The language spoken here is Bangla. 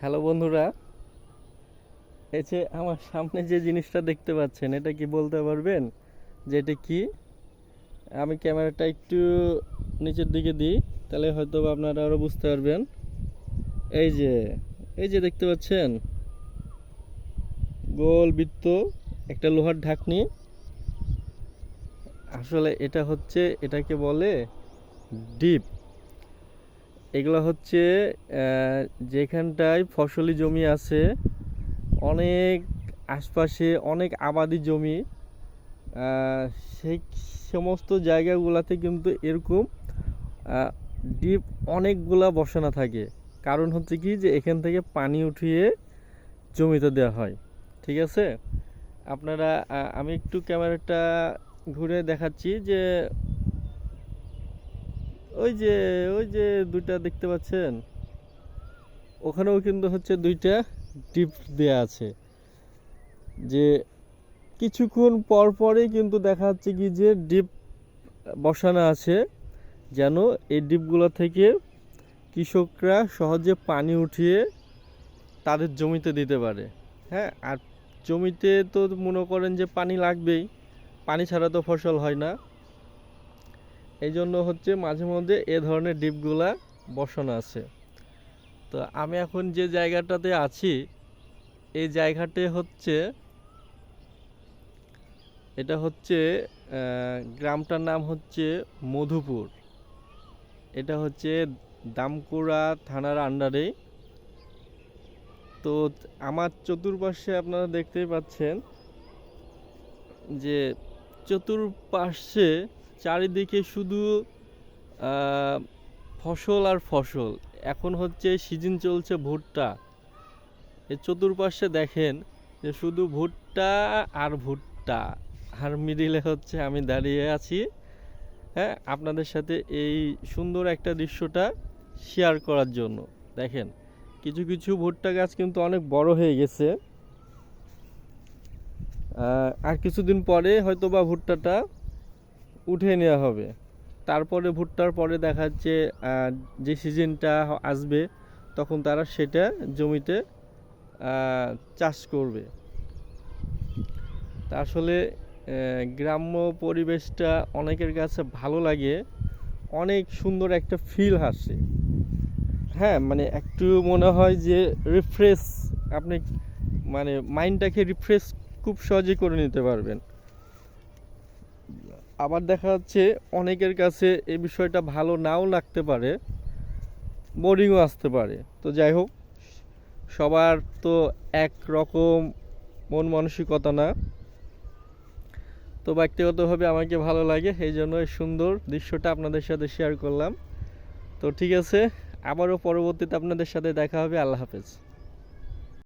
হ্যালো বন্ধুরা, এই যে আমার সামনে যে জিনিসটা দেখতে পাচ্ছেন, এটা কি বলতে পারবেন? যে এটা কি? আমি ক্যামেরাটা একটু নিচের দিকে দিই, তাহলে হয়তো আপনারা আরও বুঝতে পারবেন। এই যে এই যে দেখতে পাচ্ছেন? গোল বৃত্ত, একটা লোহার ঢাকনি। আসলে এটা হচ্ছে, এটাকে বলে ডিপ। এগুলো হচ্ছে যেখানটায় ফসলি জমি আছে, অনেক আশপাশে অনেক আবাদি জমি সেই সমস্ত জায়গাগুলোতে কিন্তু এরকম ডিপ অনেকগুলা বসানো থাকে। কারণ হচ্ছে কি যে এখান থেকে পানি উঠিয়ে জমিতে দেওয়া হয়। ঠিক আছে? আপনারা আমি একটু ক্যামেরাটা ঘুরে দেখাচ্ছি যে ওই যে ওই যে দুইটা দেখতে পাচ্ছেন? ওখানেও কিন্তু হচ্ছে দুইটা ডিপ দেয়া আছে। যে কিছুক্ষণ পর পরই কিন্তু দেখা যাচ্ছে কি যে ডিপ বসানো আছে, যেন এই ডিপগুলো থেকে কৃষকরা সহজে পানি উঠিয়ে তাদের জমিতে দিতে পারে। হ্যাঁ আর জমিতে তো মনে করেন যে পানি লাগবেই, পানি ছাড়া তো ফসল হয় না। এই জন্য হচ্ছে মাঝে মধ্যে এ ধরনের ডিপগুলা বসানো আছে। তো আমি এখন যে জায়গাটাতে আছি, এই জায়গাটি হচ্ছে, এটা হচ্ছে গ্রামটার নাম হচ্ছে মধুপুর। এটা হচ্ছে দামকুড়া থানার আন্ডারে। তো আমার চতুর্পাশে আপনারা দেখতেই পাচ্ছেন যে চতুর্পাশে চারিদিকে শুধু ফসল আর ফসল। এখন হচ্ছে সিজন চলছে ভুট্টা। এই চতুর্পাশে দেখেন যে শুধু ভুট্টা আর ভুট্টা। আর মিডিলে হচ্ছে আমি দাঁড়িয়ে আছি। হ্যাঁ আপনাদের সাথে এই সুন্দর একটা দৃশ্যটা শেয়ার করার জন্য। দেখেন, কিছু কিছু ভুট্টা গাছ কিন্তু অনেক বড় হয়ে গেছে। আর কিছুদিন পরে হয়তো বা ভুট্টাটা উঠে নেওয়া হবে। তারপরে ভুট্টার পরে দেখা যাচ্ছে যে সিজনটা আসবে, তখন তারা সেটা জমিতে চাষ করবে। তা আসলে গ্রাম্য পরিবেশটা অনেকের কাছে ভালো লাগে, অনেক সুন্দর একটা ফিল আসে। হ্যাঁ মানে একটু মনে হয় যে রিফ্রেশ আপনি মানে মাইন্ডটাকে রিফ্রেশ খুব সহজে করে নিতে পারবেন। আবার দেখা যাচ্ছে অনেকের কাছে এই বিষয়টা ভালো নাও লাগতে পারে বোরিংও আসতে পারে। তো যাই হোক, সবার তো এক রকম মন মানসিকতা না। তো ব্যক্তিগতভাবে আমাকে ভালো লাগে, এই জন্য সুন্দর দৃশ্যটা আপনাদের সাথে শেয়ার করলাম। তো ঠিক আছে, আবারও পরবর্তীতে আপনাদের সাথে দেখা হবে, আল্লাহ হাফেজ।